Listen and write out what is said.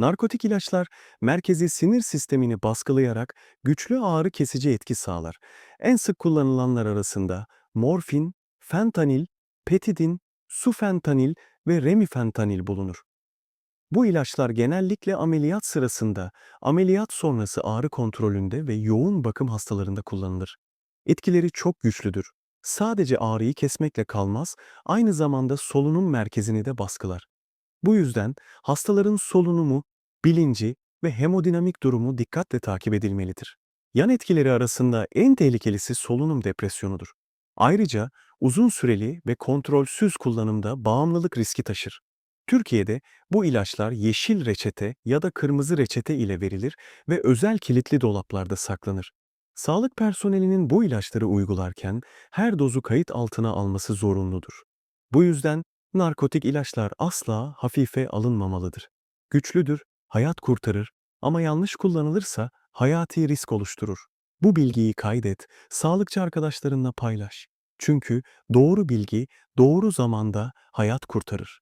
Narkotik ilaçlar merkezi sinir sistemini baskılayarak güçlü ağrı kesici etki sağlar. En sık kullanılanlar arasında morfin, fentanil, petidin, sufentanil ve remifentanil bulunur. Bu ilaçlar genellikle ameliyat sırasında, ameliyat sonrası ağrı kontrolünde ve yoğun bakım hastalarında kullanılır. Etkileri çok güçlüdür. Sadece ağrıyı kesmekle kalmaz, aynı zamanda solunum merkezini de baskılar. Bu yüzden hastaların solunumu, bilinci ve hemodinamik durumu dikkatle takip edilmelidir. Yan etkileri arasında en tehlikelisi solunum depresyonudur. Ayrıca uzun süreli ve kontrolsüz kullanımda bağımlılık riski taşır. Türkiye'de bu ilaçlar yeşil reçete ya da kırmızı reçete ile verilir ve özel kilitli dolaplarda saklanır. Sağlık personelinin bu ilaçları uygularken her dozu kayıt altına alması zorunludur. Bu yüzden narkotik ilaçlar asla hafife alınmamalıdır. Güçlüdür, hayat kurtarır ama yanlış kullanılırsa hayati risk oluşturur. Bu bilgiyi kaydet, sağlıkçı arkadaşlarınla paylaş. Çünkü doğru bilgi doğru zamanda hayat kurtarır.